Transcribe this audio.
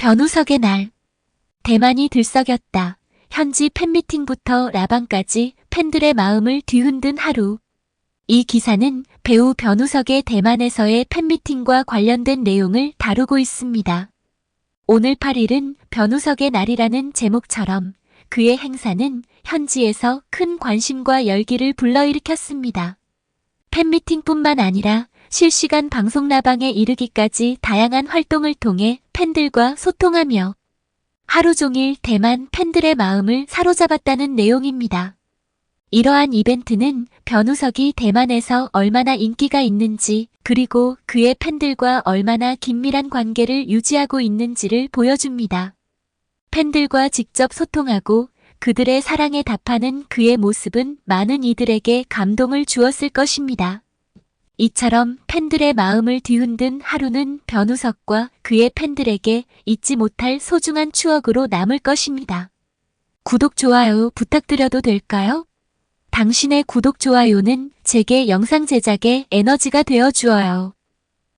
변우석의 날. 대만이 들썩였다. 현지 팬미팅부터 라방까지 팬들의 마음을 뒤흔든 하루. 이 기사는 배우 변우석의 대만에서의 팬미팅과 관련된 내용을 다루고 있습니다. 오늘 8일은 변우석의 날이라는 제목처럼 그의 행사는 현지에서 큰 관심과 열기를 불러일으켰습니다. 팬미팅뿐만 아니라 실시간 방송 라방에 이르기까지 다양한 활동을 통해 팬들과 소통하며 하루 종일 대만 팬들의 마음을 사로잡았다는 내용입니다. 이러한 이벤트는 변우석이 대만에서 얼마나 인기가 있는지 그리고 그의 팬들과 얼마나 긴밀한 관계를 유지하고 있는지를 보여줍니다. 팬들과 직접 소통하고 그들의 사랑에 답하는 그의 모습은 많은 이들에게 감동을 주었을 것입니다. 이처럼 팬들의 마음을 뒤흔든 하루는 변우석과 그의 팬들에게 잊지 못할 소중한 추억으로 남을 것입니다. 구독, 좋아요 부탁드려도 될까요? 당신의 구독, 좋아요는 제게 영상 제작에 에너지가 되어 주어요.